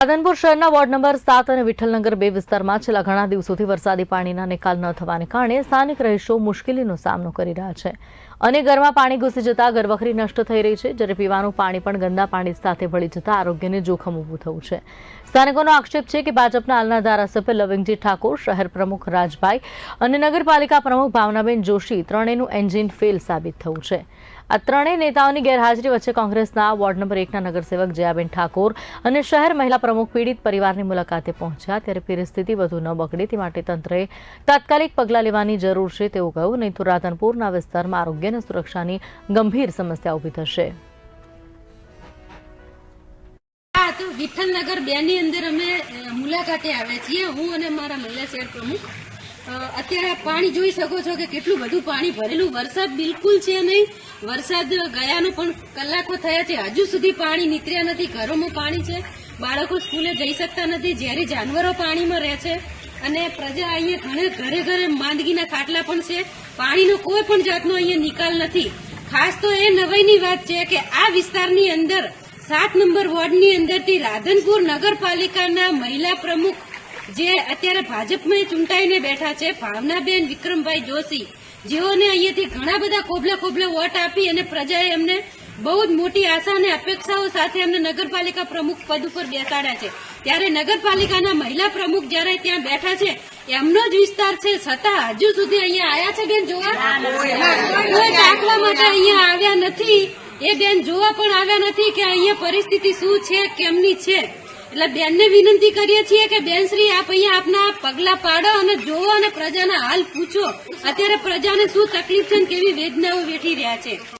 રાધનપુર શહેરના ward number સાત અને વિઠ્ઠલનગર બે વિસ્તારમાં છેલ્લા ઘણા દિવસોથી વરસાદી પાણીના નિકાલ ન થવાને કારણે સ્થાનિક રહીશો મુશ્કેલીનો સામનો કરી રહ્યા છે. અને ઘરમાં પાણી ઘૂસી જતા ઘરવખરી નષ્ટ થઈ રહી છે. જ્યારે પીવાનું પાણી પણ ગંદા પાણી સાથે ભળી જતા આરોગ્યને જોખમ ઊભું થયું છે. સ્થાનિકોનો આક્ષેપ છે કે ભાજપના હાલના ધારાસભ્ય લવિંગજી ઠાકોર, શહેર પ્રમુખ રાજભાઈ અને નગરપાલિકા પ્રમુખ ભાવનાબેન જોશી ત્રણેયનું એન્જિન ફેલ સાબિત થયું છે. આ ત્રણેય નેતાઓની ગેરહાજરી વચ્ચે કોંગ્રેસના વોર્ડ નંબર એકના નગરસેવક જયાબેન ઠાકોર અને શહેર મહિલા પ્રમુખ પીડિત પરિવારની મુલાકાતે પહોંચ્યા. ત્યારે પરિસ્થિતિ વધુ ન બગડે તે માટે તંત્રએ તાત્કાલિક પગલાં લેવાની જરૂર છે તેવું કહ્યું. નહીં તો રાધનપુરના વિસ્તારમાં આરોગ્ય અને સુરક્ષાની ગંભીર સમસ્યા ઊભી થશે. વિઠ્ઠલનગર બે ની અંદર અમે મુલાકાતે આવ્યા છીએ. હું અને મારા મહિલા શહેર પ્રમુખ અત્યારે પાણી જોઈ શકો છો કે કેટલું બધું પાણી ભરેલું. વરસાદ બિલકુલ છે નહીં. વરસાદ ગયાનો પણ કલાકો થયા છે. હજુ સુધી પાણી નીતર્યા નથી. ઘરોમાં પાણી છે. બાળકો સ્કૂલે જઈ શકતા નથી. જ્યારે જાનવરો પાણીમાં રહે છે અને પ્રજા અહીંયા ઘણે ઘરે ઘરે માંદગીના ખાટલા પણ છે. પાણીનો કોઈ પણ જાતનો અહીંયા નિકાલ નથી. ખાસ તો એ નવાઈની વાત છે કે આ વિસ્તારની અંદર સાત નંબર વોર્ડની અંદરથી રાધનપુર નગરપાલિકાના મહિલા પ્રમુખ જે અત્યારે ભાજપમાં ચૂંટાઈને બેઠા છે ભાવનાબેન વિક્રમભાઈ જોશી. જેઓને અહીંયાથી ઘણા બધા ખોબલા ખોબલા વોટ આપી અને પ્રજાએ એમને બહુ જ મોટી આશા અને અપેક્ષાઓ સાથે એમને નગરપાલિકા પ્રમુખ પદ ઉપર બેસાડ્યા છે. ત્યારે નગરપાલિકાના મહિલા પ્રમુખ જયારે ત્યાં બેઠા છે એમનો જ વિસ્તાર છે. છતાં હજુ સુધી અહીંયા આયા છે બેન જોવા? કોઈ દાખલા માટે અહીંયા આવ્યા નથી. એ બેન જોવા પણ આવ્યા નથી કે અહીંયા પરિસ્થિતિ શું છે કેમની છે. એટલે બેનને વિનંતી કરીએ છીએ કે બેનશ્રી આપ અહીંયા આપના પગલા પાડો અને જોવો અને પ્રજાના હાલ પૂછો. અત્યારે પ્રજાને શું તકલીફ છે કેવી વેદનાઓ વેઠી રહ્યા છે?